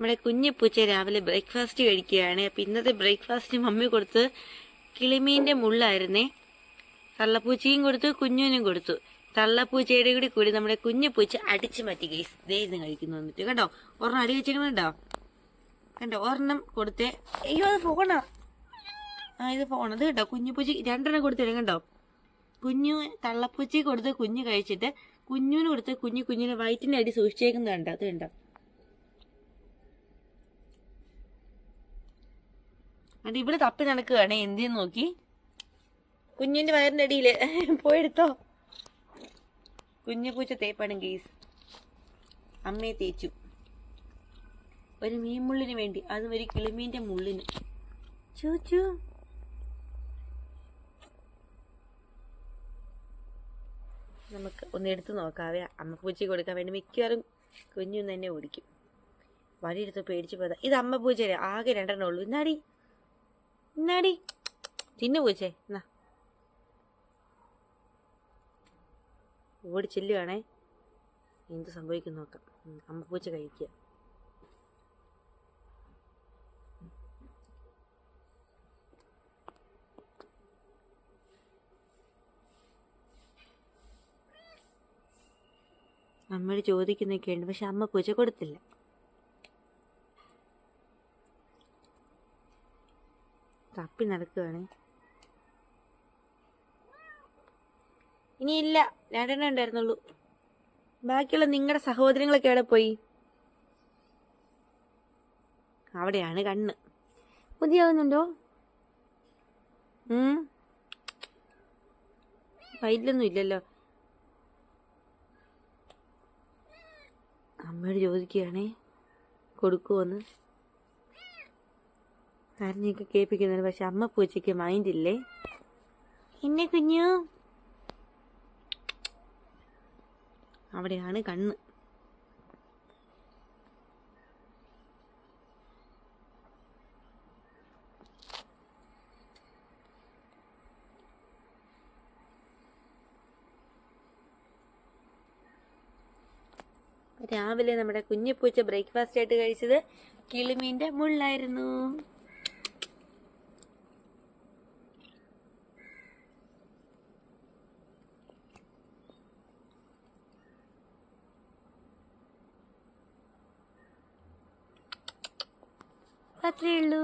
നമ്മുടെ കുഞ്ഞു പൂച്ച രാവിലെ ബ്രേക്ക്ഫാസ്റ്റ് കഴിക്കുകയാണ്. അപ്പം ഇന്നത്തെ ബ്രേക്ക്ഫാസ്റ്റ് മമ്മി കൊടുത്ത് കിളിമീന്റെ മുള്ളായിരുന്നേ. തള്ളപ്പൂച്ചയും കൊടുത്തു കുഞ്ഞുവിനും കൊടുത്തു. തള്ളപ്പൂച്ചയുടെ കൂടി കൂടി നമ്മുടെ കുഞ്ഞു പൂച്ച അടിച്ചു മാറ്റി ഗൈസ് ദേ ഇന്ന് കഴിക്കുന്നു വന്നിട്ട്. കണ്ടോ? ഒരെണ്ണം അടി വെച്ചിരിക്കുന്നുണ്ടോ? കണ്ടോ? ഒരെണ്ണം കൊടുത്തേ. അയ്യോ അത് ഫോണാ ആ. ഇത് ഫോൺ അത് കേട്ടോ കുഞ്ഞു പൂച്ച രണ്ടെണ്ണം കൊടുത്തില്ല? കണ്ടോ? കുഞ്ഞു തള്ളപ്പൂച്ചയ്ക്ക് കൊടുത്ത് കുഞ്ഞു കഴിച്ചിട്ട് കുഞ്ഞുവിന് കൊടുത്ത് കുഞ്ഞു കുഞ്ഞിന് വയറ്റിന്റെ അടി സൂക്ഷിച്ചേക്കുന്നുണ്ട് അത് കണ്ടോ? എന്നിട്ട് ഇവിടെ തപ്പി നടക്കുകയാണ് എന്തിനു നോക്കി? കുഞ്ഞിന്റെ വയറിന്റെ അടിയിൽ പോയെടുത്തോ. കുഞ്ഞു പൂച്ച തേപ്പാണ് ഗീസ്. അമ്മയെ തേച്ചു. ഒരു മീൻ മുള്ളിന് വേണ്ടി അതും ഒരു കിളിമീന്റെ മുള്ളിന്. ചൂച്ചു. നമുക്ക് ഒന്ന് എടുത്തു നോക്കാവേ. അമ്മ പൂച്ചയ്ക്ക് കൊടുക്കാൻ വേണ്ടി മിക്കവാറും കുഞ്ഞു തന്നെ ഓടിക്കും. വഴിയെടുത്ത് പേടിച്ച് പോയതാ. ഇത് അമ്മ പൂച്ചയല്ലേ? ആകെ രണ്ടെണ്ണം ഉള്ളൂ. ഇന്നാടി. ഇന്നാടി തിന്നു പൂച്ചേ എന്നാ. ഓടി ചെല്ലുവാണേ എന്ത് സംഭവിക്കും നോക്കാം. അമ്മ പൂച്ച കഴിക്കുക. അമ്മയോട് ചോദിക്കുന്നൊക്കെ ഉണ്ട് പക്ഷെ അമ്മ പൂച്ച കൊടുത്തില്ല. തപ്പി നടക്കുകയാണ് ഇനിയില്ല രണ്ടെണ്ണം ഉണ്ടായിരുന്നുള്ളൂ. ബാക്കിയുള്ള നിങ്ങളുടെ സഹോദരങ്ങളൊക്കെ എവിടെ പോയി? അവിടെയാണ് കണ്ണ്. പുതിയാവുന്നുണ്ടോ? ഉം. വയറ്റിലൊന്നും ഇല്ലല്ലോ. അമ്മയോട് ചോദിക്കുകയാണേ കൊടുക്കുമോന്ന് കരഞ്ഞൊക്കെ കേൾപ്പിക്കുന്നുണ്ട് പക്ഷെ അമ്മ പൂച്ചയ്ക്ക് മൈൻഡ് ഇല്ലേ? എന്നെ കുഞ്ഞു. അവിടെയാണ് കണ്ണ്. രാവിലെ നമ്മുടെ കുഞ്ഞിപ്പൂച്ച ബ്രേക്ക്ഫാസ്റ്റ് ആയിട്ട് കഴിച്ചത് കിളിമീന്റെ മുള്ളായിരുന്നു. അത്രേ ഉള്ളൂ